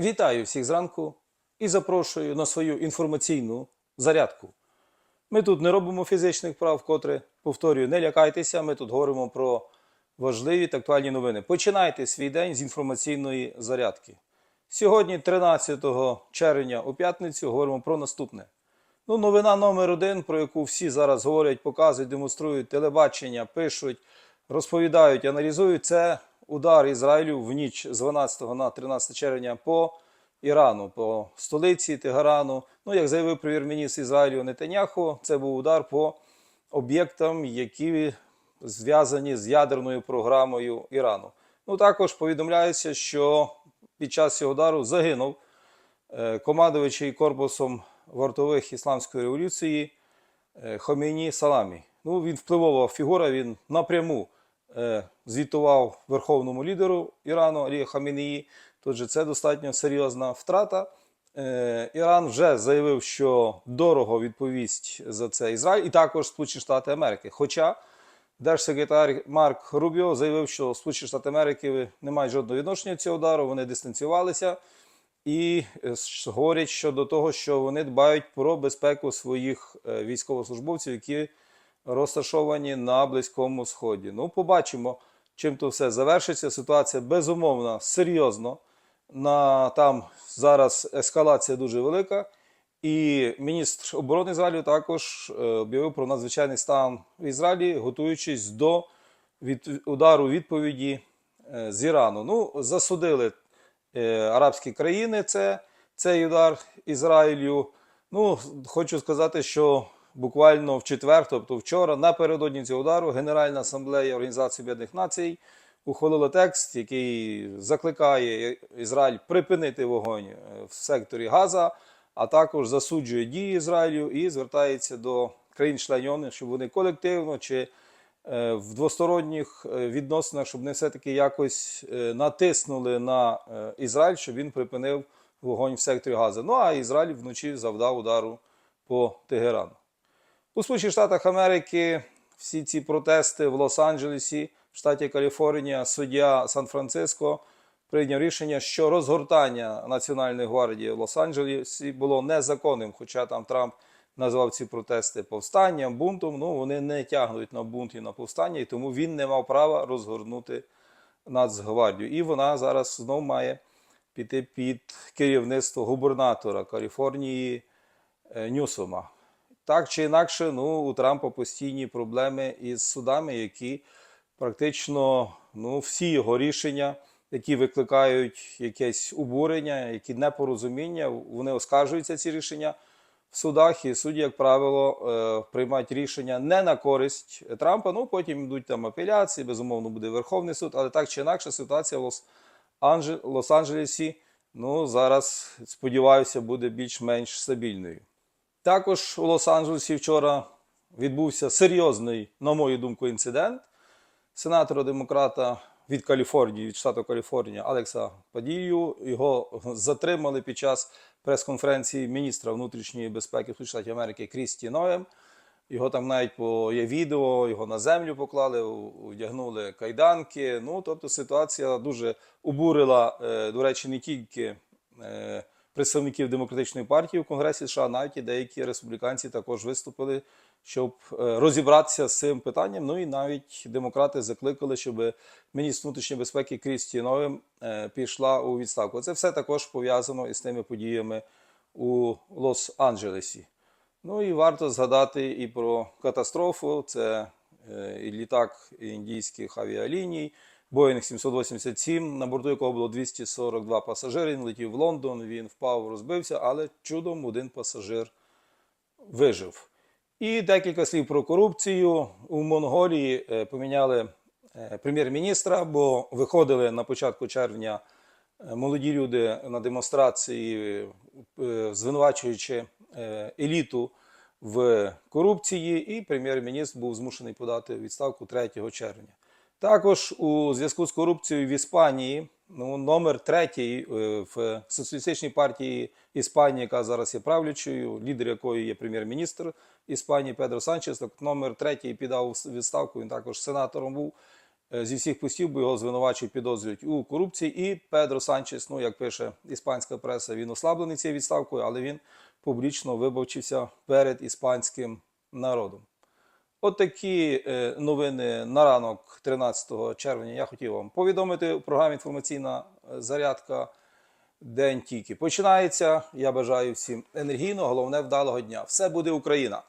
Вітаю всіх зранку і запрошую на свою інформаційну зарядку. Ми тут не робимо фізичних прав, вкотре повторюю, не лякайтеся. Ми тут говоримо про важливі та актуальні новини. Починайте свій день з інформаційної зарядки. Сьогодні, 13 червня, у п'ятницю, говоримо про наступне. Ну, новина номер один, про яку всі зараз говорять, показують, демонструють телебачення, пишуть, розповідають, аналізують, це удар Ізраїлю в ніч з 12 на 13 червня по Ірану, по столиці Тегерану. Ну, як заявив прем'єр-міністр Ізраїлю Нетаняху, це був удар по об'єктам, які зв'язані з ядерною програмою Ірану. Ну, також повідомляється, що під час цього удару загинув е, командуючий корпусом вартових ісламської революції е, Хомейні Саламі. Ну, він впливова фігура, він напряму звітував верховному лідеру Ірану Алія Хамінії. Тож це достатньо серйозна втрата. Е, Іран вже заявив, що дорого відповість за це Ізраїль і також Сполучені Штати Америки. Хоча держсекретар Марк Рубіо заявив, що Сполучені Штати Америки не мають жодного відношення до цього удару, вони дистанціювалися і е, говорять щодо того, що вони дбають про безпеку своїх е, військовослужбовців, які розташовані на Близькому Сході. Ну, побачимо, чим то все завершиться. Ситуація безумовно серйозно. На там зараз ескалація дуже велика. І міністр оборони Ізраїлю також е, об'явив про надзвичайний стан в Ізраїлі, готуючись до від, удару відповіді е, з Ірану. Ну, засудили е, арабські країни це, цей удар Ізраїлю. Ну, хочу сказати, що буквально в четвер, тобто вчора, напередодні цього удару, Генеральна асамблея Організації Об'єднаних Націй ухвалила текст, який закликає Ізраїль припинити вогонь е, в секторі Газа, а також засуджує дії Ізраїлю і звертається до країн-членів, щоб вони колективно чи е, в двосторонніх е, відносинах, щоб вони все-таки якось натиснули на Ізраїль, щоб він припинив вогонь в секторі Газа. Ну а Ізраїль вночі завдав удару по Тегерану. У Сполучених Штатах Америки всі ці протести в Лос-Анджелесі, в штаті Каліфорнія, суддя Сан-Франциско прийняв рішення, що розгортання Національної гвардії в Лос-Анджелесі було незаконним, хоча там Трамп назвав ці протести повстанням, бунтом. Ну вони не тягнуть на бунт і на повстання, і тому він не мав права розгорнути Нацгвардію. І вона зараз знову має піти під керівництво губернатора Каліфорнії е, Ньюсома. Так чи інакше, ну, у Трампа постійні проблеми із судами, які практично ну, всі його рішення, які викликають якесь обурення, які непорозуміння, вони оскаржуються ці рішення в судах, і судді, як правило, е, приймають рішення не на користь Трампа. Ну потім йдуть там апеляції, безумовно, буде Верховний суд, але так чи інакше ситуація в Лос-Анджелесі ну, зараз, сподіваюся, буде більш-менш стабільною. Також у Лос-Анджелесі вчора відбувся серйозний, на мою думку, інцидент. Сенатора демократа від Каліфорнії, від штату Каліфорнія Алекса Падію. Його затримали під час прес-конференції міністра внутрішньої безпеки Штатів Америки Крісті Ноєм. Його там навіть по є відео, його на землю поклали, одягнули кайданки. Ну, тобто ситуація дуже обурила, е, до речі, не тільки е, представників демократичної партії в Конгресі США, навіть і деякі республіканці також виступили, щоб е, розібратися з цим питанням. Ну і навіть демократи закликали, щоб міністр внутрішньої безпеки Крісті Новим е, пішла у відставку. Це все також пов'язано із тими подіями у Лос-Анджелесі. Ну і варто згадати і про катастрофу. Це е, літак індійських авіаліній, Боїнг 787, на борту якого було 242 пасажири. Він летів в Лондон, він впав, розбився, але чудом один пасажир вижив. І декілька слів про корупцію. У Монголії е, поміняли е, прем'єр-міністра, бо виходили на початку червня е, молоді люди на демонстрації, звинувачуючи еліту в корупції, і прем'єр-міністр був змушений подати відставку 3 червня. Також у зв'язку з корупцією в Іспанії ну, номер третій е, в соціалістичній партії Іспанії, яка зараз є правлячою, лідер якої є прем'єр-міністр Іспанії Педро Санчес, так номер третій підав відставку. Він також сенатором був. е, зі всіх постів, бо його звинувачують, підозрюють у корупції. І Педро Санчес, ну як пише іспанська преса, він ослаблений цією відставкою, але він публічно вибачився перед іспанським народом. От е, новини на ранок 13 червня я хотів вам повідомити у програмі інформаційна е, зарядка. День тільки починається. Я бажаю всім енергійного, головне вдалого дня. Все буде Україна!